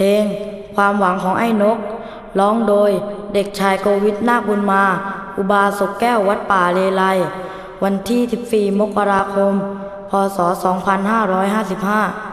เพลง ความหวังของไอ้นก ร้องโดยเด็กชายโกวิทนาคบุญมา อุบาสกแก้ววัดป่าเลไลวันที่ 14 มกราคม พศ 2555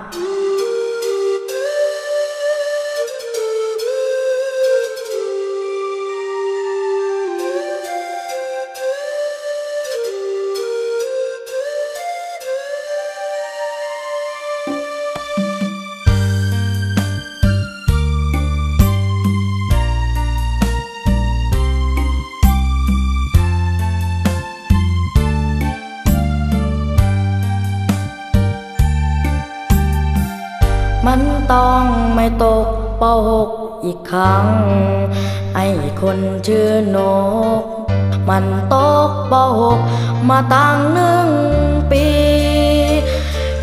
มันต้องไม่ตกเป้าหกอีกครั้ง ไอ้คนชื่อนก มันตกเป้าหกมาตั้งหนึ่งปี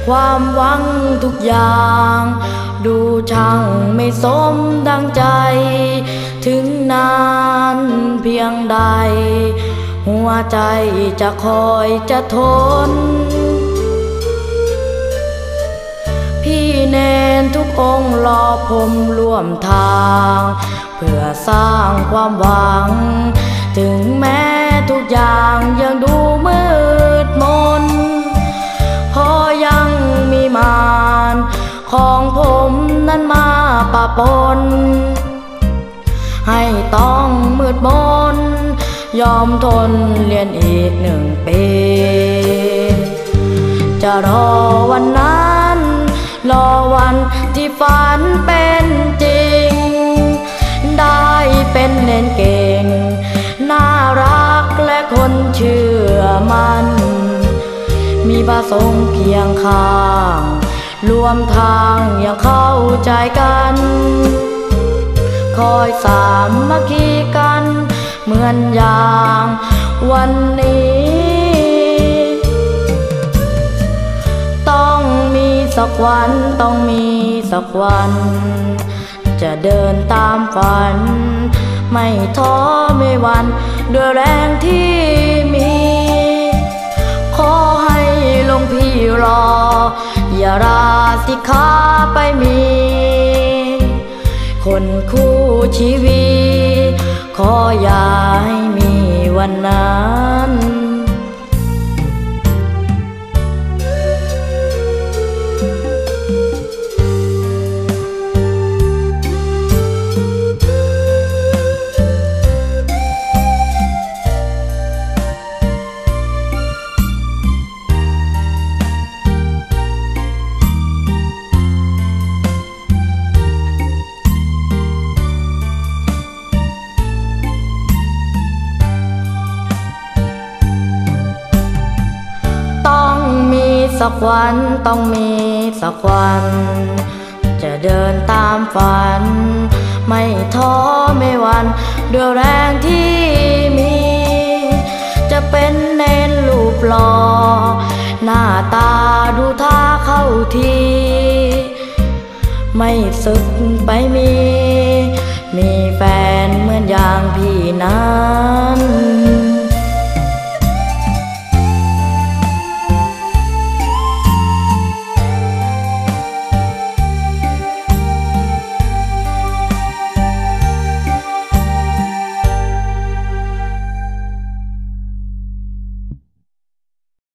ความหวังทุกอย่าง ดูช่างไม่สมดังใจ ถึงนานเพียงใด หัวใจจะคอยจะทน พี่เนน ทุกองค์รอผมร่วมทาง เพื่อสร้างความหวัง ถึงแม้ทุกอย่างยังดูมืดมนพอยังมีมานของผมนั้นมาปะปน ให้ต้องมืดมน ยอมทนเรียนอีกหนึ่งปีจะรอวันนั้น รอวัน ฝันเป็นจริง ได้เป็นเนนเก่ง น่ารักและคนเชื่อมัน มีประสงค์เคียงข้าง รวมทางยังเข้าใจกัน คอยสามัคคีกัน เหมือนอย่างวันนี้ สักวันต้องมีสักวัน จะเดินตามฝัน ไม่ท้อไม่หวัน ด้วยแรงที่มี ขอให้หลวงพี่รอ อย่าราสิขาไปมี คนคู่ชีวิต ขออย่าให้มีวันนั้น สักวันต้องมีสักวัน จะเดินตามฝัน ไม่ท้อไม่หวันด้วยแรงที่มี จะเป็นเน้นรูปหล่อหน้าตาดูท่าเข้าที ไม่สึกไปมี มีแฟนเหมือนอย่างพี่นั้น